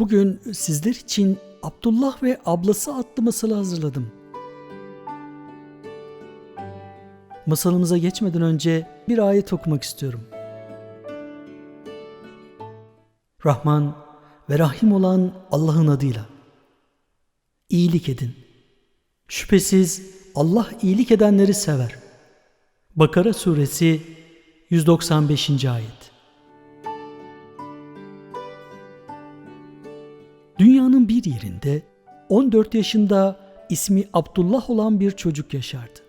Bugün sizler için Abdullah ve ablası adlı masalı hazırladım. Masalımıza geçmeden önce bir ayet okumak istiyorum. Rahman ve Rahim olan Allah'ın adıyla. İyilik edin. Şüphesiz Allah iyilik edenleri sever. Bakara suresi 195. ayet. Dünyanın bir yerinde 14 yaşında ismi Abdullah olan bir çocuk yaşardı.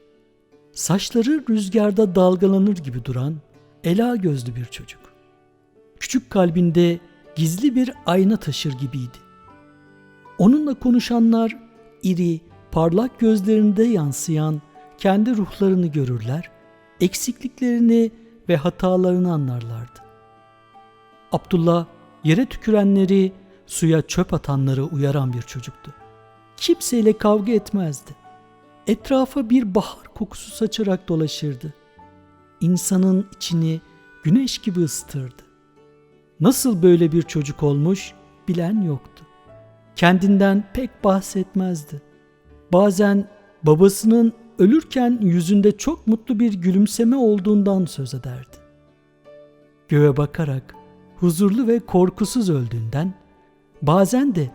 Saçları rüzgarda dalgalanır gibi duran ela gözlü bir çocuk. Küçük kalbinde gizli bir ayna taşır gibiydi. Onunla konuşanlar iri, parlak gözlerinde yansıyan kendi ruhlarını görürler, eksikliklerini ve hatalarını anlarlardı. Abdullah yere tükürenleri, suya çöp atanları uyaran bir çocuktu. Kimseyle kavga etmezdi. Etrafa bir bahar kokusu saçarak dolaşırdı. İnsanın içini güneş gibi ısıtırdı. Nasıl böyle bir çocuk olmuş bilen yoktu. Kendinden pek bahsetmezdi. Bazen babasının ölürken yüzünde çok mutlu bir gülümseme olduğundan söz ederdi. Göğe bakarak huzurlu ve korkusuz öldüğünden, bazen de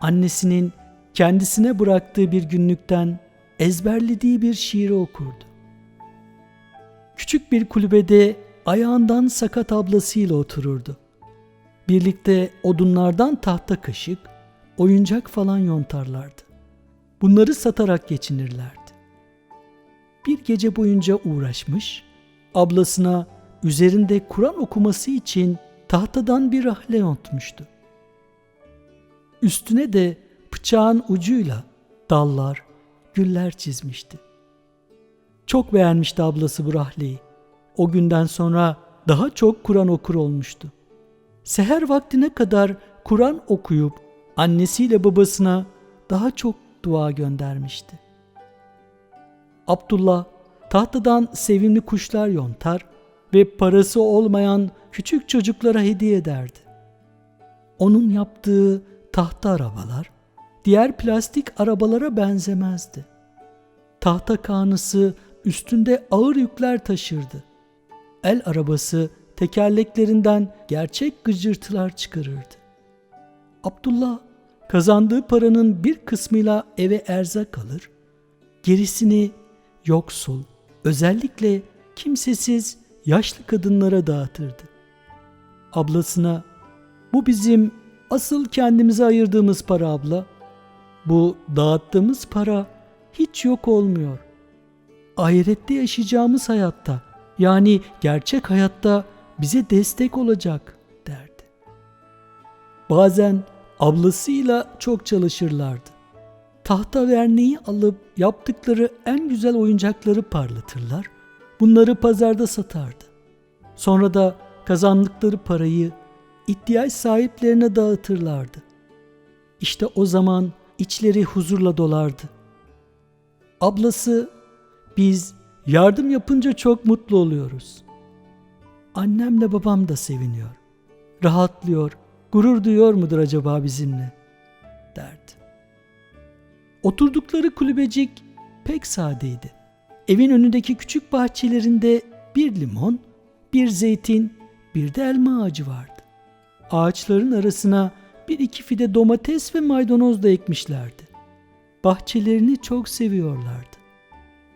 annesinin kendisine bıraktığı bir günlükten ezberlediği bir şiiri okurdu. Küçük bir kulübede ayağından sakat ablasıyla otururdu. Birlikte odunlardan tahta kaşık, oyuncak falan yontarlardı. Bunları satarak geçinirlerdi. Bir gece boyunca uğraşmış, ablasına üzerinde Kur'an okuması için tahtadan bir rahle yontmuştu. Üstüne de bıçağın ucuyla dallar, güller çizmişti. Çok beğenmişti ablası bu rahleyi. O günden sonra daha çok Kur'an okur olmuştu. Seher vaktine kadar Kur'an okuyup annesiyle babasına daha çok dua göndermişti. Abdullah tahtadan sevimli kuşlar yontar ve parası olmayan küçük çocuklara hediye ederdi. Onun yaptığı tahta arabalar diğer plastik arabalara benzemezdi. Tahta kanısı üstünde ağır yükler taşırdı. El arabası tekerleklerinden gerçek gıcırtılar çıkarırdı. Abdullah kazandığı paranın bir kısmıyla eve erzak alır, gerisini yoksul, özellikle kimsesiz yaşlı kadınlara dağıtırdı. Ablasına, bu bizim asıl kendimize ayırdığımız para abla. Bu dağıttığımız para hiç yok olmuyor. Ahirette yaşayacağımız hayatta, yani gerçek hayatta bize destek olacak derdi. Bazen ablasıyla çok çalışırlardı. Tahta verneği alıp yaptıkları en güzel oyuncakları parlatırlar. Bunları pazarda satardı. Sonra da kazandıkları parayı ihtiyaç sahiplerine dağıtırlardı. İşte o zaman içleri huzurla dolardı. Ablası biz yardım yapınca çok mutlu oluyoruz. Annemle babam da seviniyor. Rahatlıyor, gurur duyuyor mudur acaba bizimle? derdi. Oturdukları kulübecik pek sadeydi. Evin önündeki küçük bahçelerinde bir limon, bir zeytin, bir de elma ağacı vardı. Ağaçların arasına bir iki fide domates ve maydanoz da ekmişlerdi. Bahçelerini çok seviyorlardı.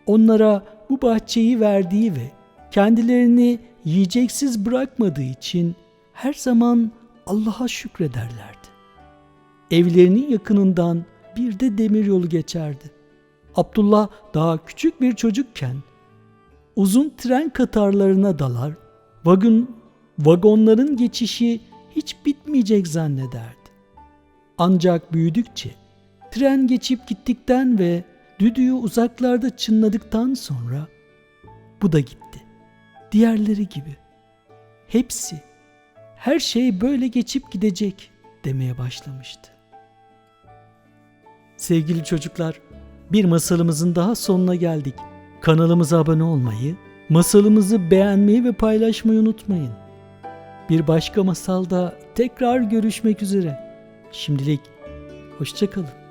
Onlara bu bahçeyi verdiği ve kendilerini yiyeceksiz bırakmadığı için her zaman Allah'a şükrederlerdi. Evlerinin yakınından bir de demir yolu geçerdi. Abdullah daha küçük bir çocukken uzun tren katarlarına dalar, vagon, vagonların geçişi hiç bitmeyecek zannederdi. Ancak büyüdükçe tren geçip gittikten ve düdüğü uzaklarda çınladıktan sonra bu da gitti. Diğerleri gibi. Hepsi, her şey böyle geçip gidecek demeye başlamıştı. Sevgili çocuklar, bir masalımızın daha sonuna geldik. Kanalımıza abone olmayı, masalımızı beğenmeyi ve paylaşmayı unutmayın. Bir başka masalda tekrar görüşmek üzere. Şimdilik hoşçakalın.